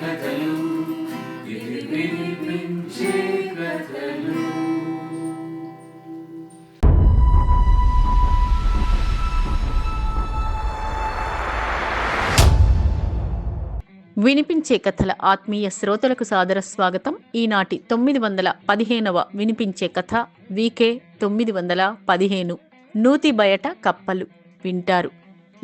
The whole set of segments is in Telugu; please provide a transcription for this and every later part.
కథలు వినిపించే కథలు. వినిపించే కథల ఆత్మీయ శ్రోతలకు సాదర స్వాగతం. ఈనాటి తొమ్మిది వందల పదిహేనవ వినిపించే కథ వీకే తొమ్మిది వందల పదిహేను. నూతి బయట కప్పలు వింటారు.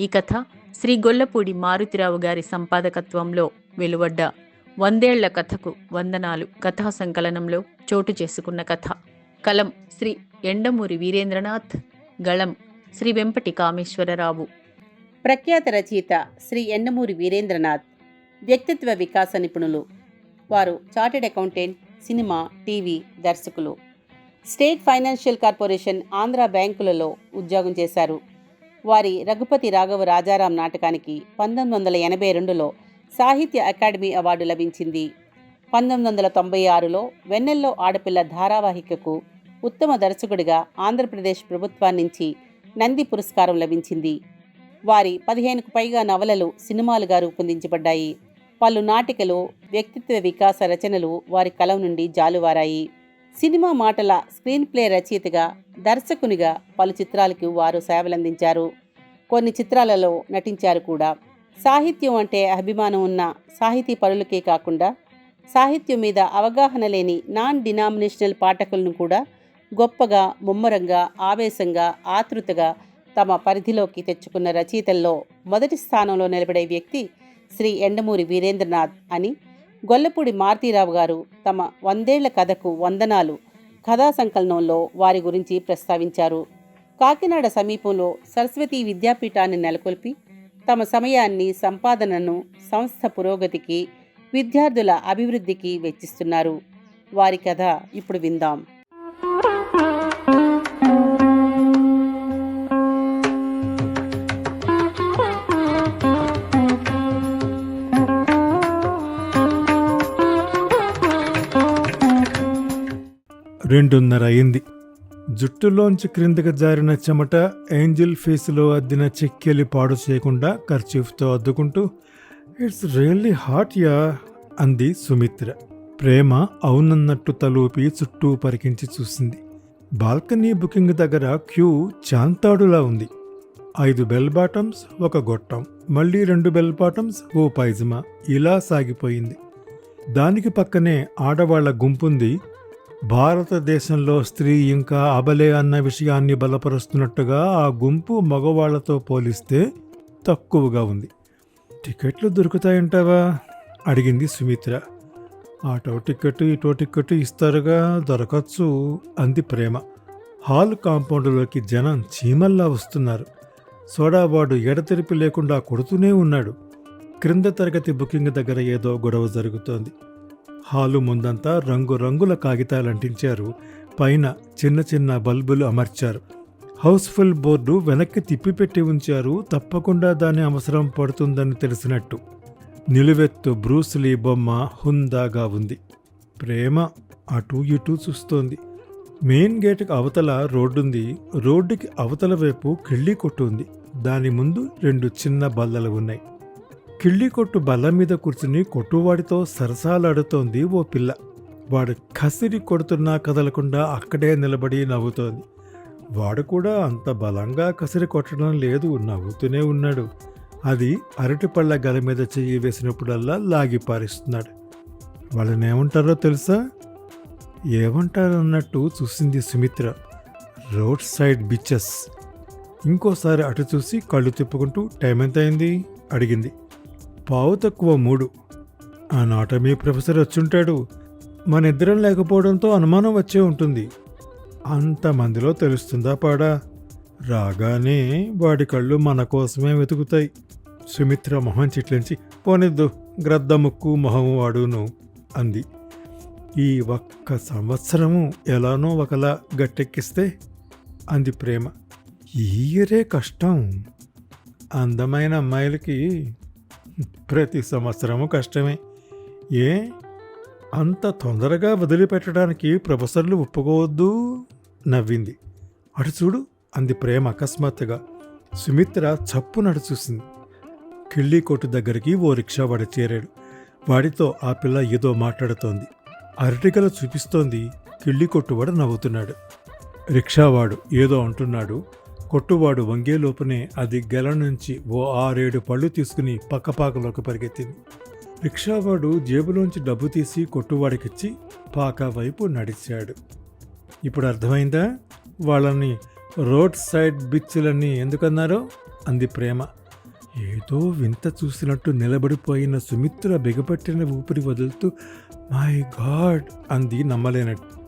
ఈ కథ శ్రీ గొల్లపూడి మారుతిరావు గారి సంపాదకత్వంలో వెలువడ్డ. వందేళ్ళ కథకు వందనాలు. కథా సంకలనంలో చోటు చేసుకున్న కథ. కలం శ్రీ ఎండమూరి వీరేంద్రనాథ్. గళం శ్రీ వెంపటి కామేశ్వరరావు ప్రఖ్యాత రచయిత శ్రీ ఎండమూరి వీరేంద్రనాథ్. వ్యక్తిత్వ వికాస నిపుణులు. వారు చార్టెడ్ అకౌంటెంట్ సినిమా టీవీ దర్శకులు. స్టేట్ ఫైనాన్షియల్ కార్పొరేషన్ ఆంధ్ర బ్యాంకులలో ఉద్యోగం చేశారు. వారి రఘుపతి రాఘవ రాజారాం నాటకానికి పంతొమ్మిది వందల ఎనభై రెండులో సాహిత్య అకాడమీ అవార్డు లభించింది. పంతొమ్మిది వందల తొంభై ఆరులో వెన్నెల్లో ఆడపిల్ల ధారావాహికకు ఉత్తమ దర్శకుడిగా ఆంధ్రప్రదేశ్ ప్రభుత్వాన్నించి నంది పురస్కారం లభించింది. వారి పదిహేనుకు పైగా నవలలు సినిమాలుగా రూపొందించబడ్డాయి. పలు నాటికలు వ్యక్తిత్వ వికాస రచనలు వారి కలం నుండి జాలువారాయి. సినిమా మాటల స్క్రీన్ ప్లే రచయితగా దర్శకునిగా పలు చిత్రాలకు వారు సేవలందించారు. కొన్ని చిత్రాలలో నటించారు కూడా. సాహిత్యం అంటే అభిమానం ఉన్న సాహితీ పరులకే కాకుండా సాహిత్యం మీద అవగాహన లేని నాన్ డినామినేషనల్ పాఠకులను కూడా గొప్పగా ముమ్మరంగా ఆవేశంగా ఆతృతగా తమ పరిధిలోకి తెచ్చుకున్న రచయితల్లో మొదటి స్థానంలో నిలబడే వ్యక్తి శ్రీ ఎండమూరి వీరేంద్రనాథ్ అని గొల్లపూడి మారుతీరావు గారు తమ వందేళ్ళ కథకు వందనాలు కథా సంకలనంలో వారి గురించి ప్రస్తావించారు. కాకినాడ సమీపంలో సరస్వతి విద్యాపీఠాన్ని నెలకొల్పి తమ సమయాన్ని సంపాదనను సంస్థ పురోగతికి విద్యార్థుల అభివృద్ధికి వెచ్చిస్తున్నారు. వారి కథ ఇప్పుడు విందాం. రెండున్నర అయింది. జుట్టులోంచి క్రిందకి జారిన చెమట ఏంజిల్ ఫేస్లో అద్దిన చెక్కెలి పాడు చేయకుండా కర్చీఫ్తో అద్దుకుంటూ ఇట్స్ రియల్లీ హాట్ యా అంది సుమిత్ర. ప్రేమ అవునన్నట్టు తలూపి చుట్టూ పరికించి చూసింది. బాల్కనీ బుకింగ్ దగ్గర క్యూ చాంతాడులా ఉంది. ఐదు బెల్ బాటమ్స్ ఒక గొట్టం మళ్ళీ రెండు బెల్ బాటమ్స్ ఓ పైజమా ఇలా సాగిపోయింది. దానికి పక్కనే ఆడవాళ్ళ గుంపుంది భారతదేశంలో స్త్రీ ఇంకా అబలే అన్న విషయాన్ని బలపరుస్తున్నట్టుగా ఆ గుంపు మగవాళ్ళతో పోలిస్తే తక్కువగా ఉంది. టికెట్లు దొరుకుతాయంటావా? అడిగింది సుమిత్ర. ఆటో టికెట్ ఇటో టికెట్ ఇస్తారుగా దొరకచ్చు అంది ప్రేమ. హాల్ కాంపౌండ్లోకి జనం చీమల్లా వస్తున్నారు. సోడావాడు ఎడతెరిపి లేకుండా కొడుతూనే ఉన్నాడు. క్రింద తరగతి బుకింగ్ దగ్గర ఏదో గొడవ జరుగుతోంది. హాలు ముందంతా రంగురంగుల కాగితాలు అంటించారు పైన చిన్న చిన్న బల్బులు అమర్చారు. హౌస్ఫుల్ బోర్డు వెనక్కి తిప్పిపెట్టి ఉంచారు. తప్పకుండా దాని అవసరం పడుతుందని తెలిసినట్టు. నిలువెత్తు బ్రూస్లీ బొమ్మ హుందాగా ఉంది. ప్రేమ అటూ ఇటూ చూస్తోంది. మెయిన్ గేట్కి అవతల రోడ్డుంది. రోడ్డుకి అవతల వైపు కిళ్ళీ కొట్టు ఉంది. దాని ముందు రెండు చిన్న బల్లలు ఉన్నాయి. కిళ్ళి కొట్టు బల్ల మీద కూర్చుని కొట్టువాడితో సరసాలాడుతోంది ఓ పిల్ల. వాడు కసిరి కొడుతున్నా కదలకుండా అక్కడే నిలబడి నవ్వుతోంది. వాడు కూడా అంత బలంగా కసిరి కొట్టడం లేదు నవ్వుతూనే ఉన్నాడు. అది అరటిపళ్ళ గల మీద చెయ్యి వేసినప్పుడల్లా లాగి పారిస్తున్నాడు. వాళ్ళని ఏమంటారో తెలుసా? ఏమంటారన్నట్టు చూసింది సుమిత్ర. రోడ్ సైడ్ బిచెస్ ఇంకోసారి అటు చూసి కళ్ళు తిప్పుకుంటూ టైం ఎంత అయింది? అడిగింది. పావు తక్కువ మూడు. ఆ నాటమీ ప్రొఫెసర్ వచ్చుంటాడు మన ఇద్దరం లేకపోవడంతో అనుమానం వచ్చే ఉంటుంది. అంతమందిలో తెలుస్తుందా పాడా? రాగానే వాడి కళ్ళు మన కోసమే వెతుకుతాయి. సుమిత్ర మొహం చిట్లించి పోనిద్దు గ్రద్ద ముక్కు మొహము వాడును అంది. ఈ ఒక్క సంవత్సరము ఎలానో ఒకలా గట్టెక్కిస్తే అంది ప్రేమ. ఈయరే కష్టం. అందమైన అమ్మాయిలకి ప్రతి సంవత్సరము కష్టమే. ఏ? అంత తొందరగా వదిలిపెట్టడానికి ప్రొఫెసర్లు ఒప్పుకోవద్దు నవ్వింది. అటు చూడు అంది ప్రేమ అకస్మాత్తుగా. సుమిత్ర చప్పు నడు చూసింది. కిళ్ళీ కొట్టు దగ్గరికి ఓ రిక్షా వాడు చేరాడు. వాడితో ఆ పిల్ల ఏదో మాట్లాడుతోంది. అరటికల చూపిస్తోంది. కిళ్ళీ కొట్టువాడు నవ్వుతున్నాడు. రిక్షావాడు ఏదో అంటున్నాడు. కొట్టువాడు వంగే లోపునే అది గెల నుంచి ఓ ఆరేడు పళ్ళు తీసుకుని పక్కపాకలోకి పరిగెత్తింది. రిక్షావాడు జేబులోంచి డబ్బు తీసి కొట్టువాడికిచ్చి పాక వైపు నడిచాడు. ఇప్పుడు అర్థమైందా? వాళ్ళని రోడ్ సైడ్ బిచ్చులని ఎందుకన్నారో? అంది ప్రేమ. ఏదో వింత చూసినట్టు నిలబడిపోయిన సుమిత్ర బిగపట్టిన ఊపిరి వదులుతూ మై గాడ్ అంది నమ్మలేనట్టు.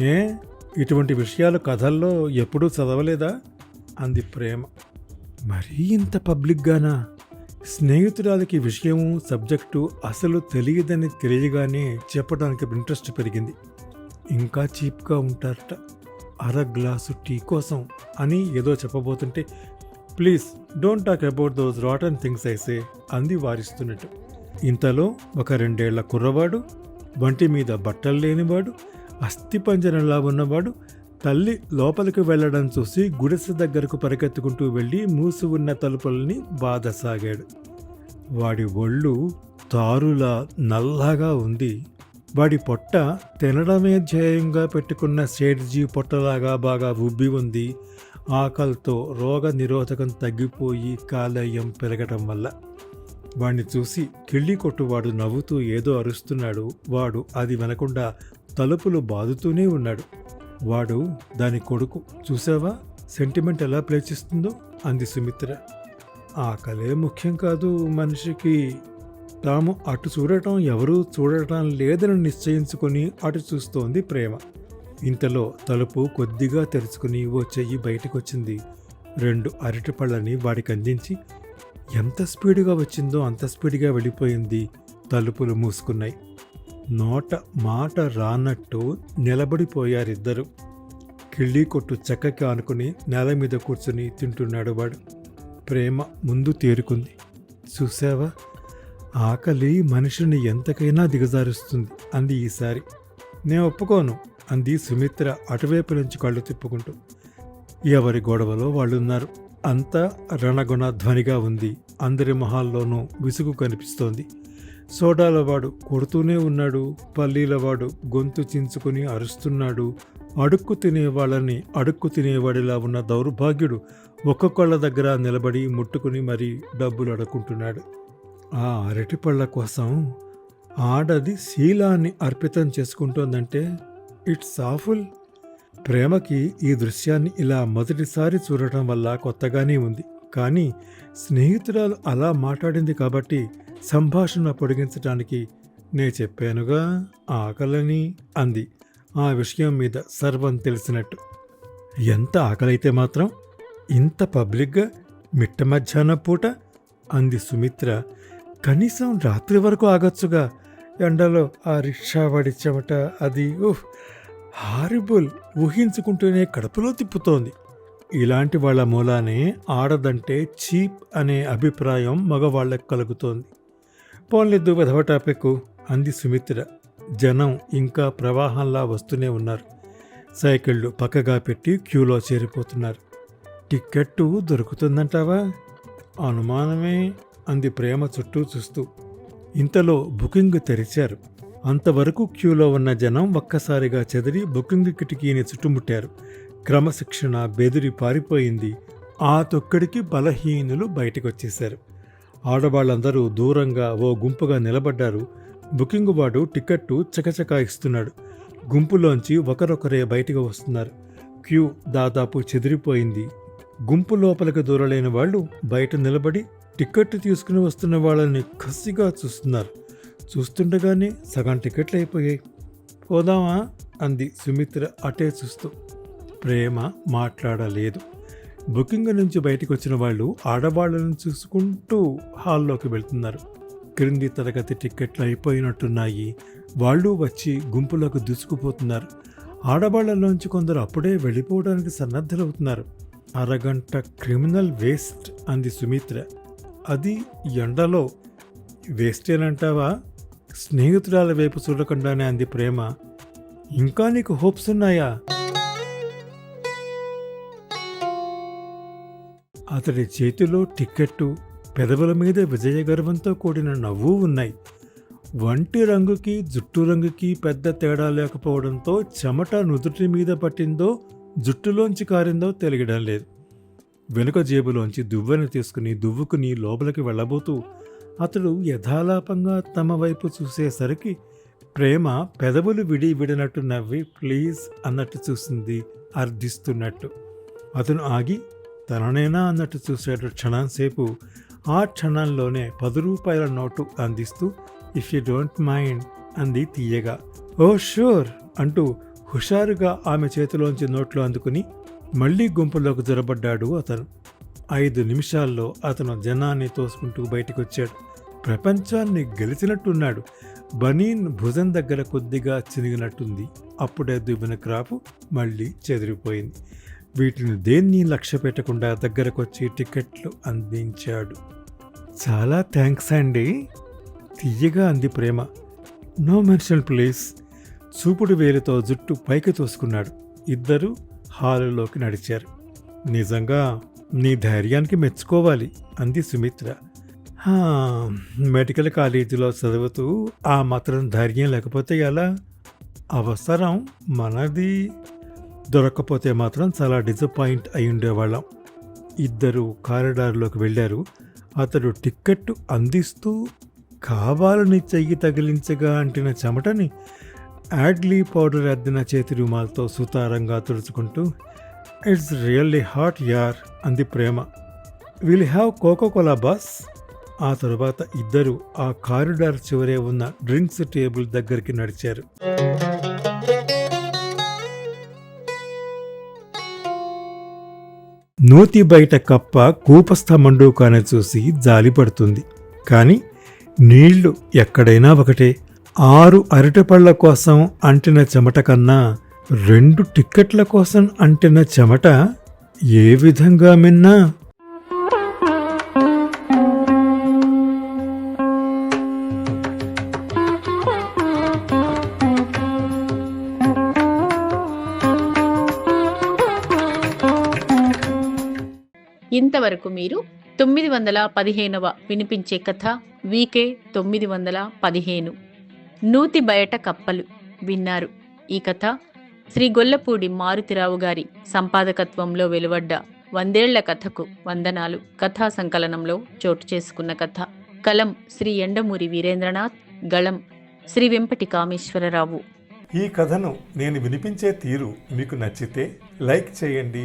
ఏ? ఇటువంటి విషయాలు కథల్లో ఎప్పుడూ చదవలేదా? అంది ప్రేమ. మరీ ఇంత పబ్లిక్గానా? స్నేహితురాలకి విషయము సబ్జెక్టు అసలు తెలియదని తెలియగానే చెప్పడానికి ఇంట్రెస్ట్ పెరిగింది. ఇంకా చీప్గా ఉంటారట. అర గ్లాసు టీ కోసం అని ఏదో చెప్పబోతుంటే please don't talk about those rotten things అయితే అంది వారిస్తున్నట్టు. ఇంతలో ఒక రెండేళ్ళ కుర్రవాడు వంటి మీద బట్టలు లేనివాడు అస్థిపంజరంలా ఉన్నవాడు తల్లి లోపలికి వెళ్ళడం చూసి గుడిసె దగ్గరకు పరిగెత్తుకుంటూ వెళ్ళి మూసి ఉన్న తలుపుల్ని బాధసాగాడు. వాడి ఒళ్ళు తారులా నల్లగా ఉంది. వాడి పొట్ట తినడమే ధ్యేయంగా పెట్టుకున్న సేడ్జీ పొట్టలాగా బాగా ఉబ్బి ఉంది. ఆకలితో రోగ నిరోధకం తగ్గిపోయి కాలేయం పెరగటం వల్ల. వాణ్ణి చూసి కిళ్ళి కొట్టువాడు నవ్వుతూ ఏదో అరుస్తున్నాడు. వాడు అది వినకుండా తలుపులు బాదుతూనే ఉన్నాడు. వాడు దాని కొడుకు చూసావా? సెంటిమెంట్ ఎలా ప్లే చేస్తుందో? అంది సుమిత్ర. ఆకలే ముఖ్యం కాదు మనిషికి. తాము అటు చూడటం ఎవరూ చూడటం లేదని నిశ్చయించుకొని అటు చూస్తోంది ప్రేమ. ఇంతలో తలుపు కొద్దిగా తెరుచుకుని ఓ చెయ్యి బయటకొచ్చింది. రెండు అరటిపళ్ళని వాడికి అందించి ఎంత స్పీడ్గా వచ్చిందో అంత స్పీడ్గా వెళ్ళిపోయింది. తలుపులు మూసుకున్నాయి. నోట మాట రానట్టు నిలబడిపోయారిద్దరు. కిళ్ళీ కొట్టు చెక్కకి ఆనుకుని నేల మీద కూర్చుని తింటున్నాడు వాడు. ప్రేమ ముందు తేరుకుంది. చూసావా ఆకలి మనిషిని ఎంతకైనా దిగజారుస్తుంది అంది ఈసారి. నేను ఒప్పుకోను అంది సుమిత్ర అటువైపు నుంచి కళ్ళు తిప్పుకుంటూ. ఎవరి గొడవలో వాళ్ళున్నారు? అంతా రణగుణ ధ్వనిగా ఉంది. అందరి మొహాల్లోనూ విసుగు కనిపిస్తోంది. సోడాల వాడు కొడుతూనే ఉన్నాడు పల్లీలవాడు గొంతు చించుకుని అరుస్తున్నాడు. అడుక్కు తినేవాళ్ళని అడుక్కు తినేవాడిలా ఉన్న దౌర్భాగ్యుడు ఒక్కొక్కళ్ళ దగ్గర నిలబడి ముట్టుకుని మరీ డబ్బులు అడుక్కుంటున్నాడు ఆ అరటిపళ్ళ కోసం ఆడది శీలాన్ని అర్పితం చేసుకుంటోందంటే ఇట్స్ ఆఫుల్ ప్రేమకి ఈ దృశ్యాన్ని ఇలా మొదటిసారి చూడటం వల్ల కొత్తగానే ఉంది. కానీ స్నేహితురాలు అలా మాట్లాడింది కాబట్టి సంభాషణ పొడిగించడానికి నే చెప్పానుగా ఆకలని అంది. ఆ విషయం మీద సర్వం తెలిసినట్టు. ఎంత ఆకలైతే మాత్రం ఇంత పబ్లిక్గా మిట్ట మధ్యాహ్నం పూట అంది సుమిత్ర. కనీసం రాత్రి వరకు ఆగొచ్చుగా ఎండలో ఆ రిక్షా వాడి చెమట అది ఓహ్ హారిబుల్ ఊహించుకుంటూనే కడుపులో తిప్పుతోంది. ఇలాంటి వాళ్ళ మూలానే ఆడదంటే చీప్ అనే అభిప్రాయం మగవాళ్ళకు కలుగుతోంది. పోన్లేదు విధవ టాపిక్ అంది సుమిత్ర. జనం ఇంకా ప్రవాహంలా వస్తూనే ఉన్నారు. సైకిళ్ళు పక్కగా పెట్టి క్యూలో చేరిపోతున్నారు. టిక్కెట్టు దొరుకుతుందంటావా? అనుమానమే అంది ప్రేమ చుట్టూ చూస్తూ. ఇంతలో బుకింగ్ తెరిచారు. అంతవరకు క్యూలో ఉన్న జనం ఒక్కసారిగా చెదిరి బుకింగ్ కిటికీని చుట్టుముట్టారు. క్రమశిక్షణ బెదిరి పారిపోయింది. ఆ తొక్కడికి బలహీనులు బయటకొచ్చేశారు. ఆడవాళ్ళందరూ దూరంగా ఓ గుంపుగా నిలబడ్డారు. బుకింగ్ వాడు టికెట్టు చకచకా ఇస్తున్నాడు. గుంపులోంచి ఒకరొకరే బయటకు వస్తున్నారు. క్యూ దాదాపు చెదిరిపోయింది. గుంపు లోపలికి దూరలేని వాళ్ళు బయట నిలబడి టికెట్ తీసుకుని వస్తున్న వాళ్ళని కసిగా చూస్తున్నారు. చూస్తుండగానే సగం టికెట్లు అయిపోయాయి. పోదామా? అంది సుమిత్ర అటే చూస్తూ. ప్రేమ మాట్లాడలేదు. బుకింగ్ నుంచి బయటకు వచ్చిన వాళ్ళు ఆడవాళ్ళను చూసుకుంటూ హాల్లోకి వెళ్తున్నారు. క్రింది తరగతి టిక్కెట్లు అయిపోయినట్టున్నాయి. వాళ్ళు వచ్చి గుంపులోకి దూసుకుపోతున్నారు. ఆడవాళ్ళలోంచి కొందరు అప్పుడే వెళ్ళిపోవడానికి సన్నద్ధులవుతున్నారు. అరగంట క్రిమినల్ వేస్ట్ అంది సుమిత్ర. అది ఎండలో. వేస్టేనంటావా? స్నేహితురాల వైపు చూడకుండానే అంది ప్రేమ. ఇంకా నీకు హోప్స్ ఉన్నాయా? అతడి చేతిలో టిక్కెట్టు పెదవుల మీద విజయగర్వంతో కూడిన నవ్వు ఉన్నాయి. వంటి రంగుకి జుట్టు రంగుకి పెద్ద తేడా లేకపోవడంతో చెమట నుదుటి మీద పట్టిందో జుట్టులోంచి కారిందో తెలియడం లేదు. వెనుక జేబులోంచి దువ్వెని తీసుకుని దువ్వుకుని లోపలికి వెళ్ళబోతూ అతడు యథాలాపంగా తమ వైపు చూసేసరికి ప్రేమ పెదవులు విడి విడినట్టు నవ్వి ప్లీజ్ అన్నట్టు చూసింది అర్థిస్తున్నట్టు అతను ఆగి తననేనా అన్నట్టు చూసేట క్షణంసేపు ఆ క్షణంలోనే పది రూపాయల నోటు అందిస్తూ ఇఫ్ యూ డోంట్ మైండ్ అంది తీయగా. ఓ షూర్ అంటూ హుషారుగా ఆమె చేతిలోంచి నోట్లు అందుకుని మళ్ళీ గుంపులోకి జొరబడ్డాడు అతను. ఐదు నిమిషాల్లో అతను జనాన్ని తోసుకుంటూ బయటికొచ్చాడు. ప్రపంచాన్ని గెలిచినట్టున్నాడు. బనీన్ భుజం దగ్గర కొద్దిగా చినిగినట్టుంది. అప్పుడే దువ్విన క్రాపు మళ్ళీ చెదిరిపోయింది. వీటిని దేన్ని లక్ష్య పెట్టకుండా దగ్గరకొచ్చి టికెట్లు అందించాడు? చాలా థ్యాంక్స్ అండి. తీయగా అంది ప్రేమ. No mention please. చూపుడు వేలితో జుట్టు పైకి తోసుకున్నాడు. ఇద్దరు హాలులోకి నడిచారు. నిజంగా నీ ధైర్యానికి మెచ్చుకోవాలి అంది సుమిత్ర. "హా, మెడికల్ కాలేజీలో చదువుతూ ఆ మాత్రం ధైర్యం లేకపోతే ఎలా? అవసరం మనది. దొరక్కపోతే మాత్రం చాలా డిసప్పాయింట్ అయి ఉండేవాళ్ళం ఇద్దరు కారిడార్లోకి వెళ్ళారు. అతడు టిక్కెట్టు అందిస్తూ కావాలని చెయ్యి తగిలించగా అంటిన చెమటని యాడ్లీ పౌడర్ అద్దిన చేతి రుమాలతో సుతారంగా తుడుచుకుంటూ ఇట్స్ రియల్లీ హాట్ యార్ అంది Prema. Will have Coca Cola boss ఆ తరువాత ఇద్దరు ఆ కారిడార్ చివరే ఉన్న డ్రింక్స్ టేబుల్ దగ్గరికి నడిచారు. నూతి బయట కప్ప కూపస్థ మండూకాన్ని చూసి జాలిపడుతుంది కాని నీళ్ళు ఎక్కడైనా ఒకటే. ఆరు అరటిపళ్ళ కోసం అంటిన చెమట కన్నా రెండు టిక్కెట్ల కోసం అంటిన చెమట ఏ విధంగా మిన్నా? ఇంతవరకు మీరు తొమ్మిది వందల పదిహేనవ వినిపించే కథ వీకే తొమ్మిది వందల పదిహేను. నూతి బయట కప్పలు విన్నారు. ఈ కథ శ్రీ గొల్లపూడి మారుతిరావు గారి సంపాదకత్వంలో వెలువడ్డ వందేళ్ళ కథకు వందనాలు. కథా సంకలనంలో చోటు చేసుకున్న కథ. కలం శ్రీ ఎండమూరి వీరేంద్రనాథ్ గళం శ్రీ వెంపటి కామేశ్వరరావు ఈ కథను నేను వినిపించే తీరు మీకు నచ్చితే లైక్ చేయండి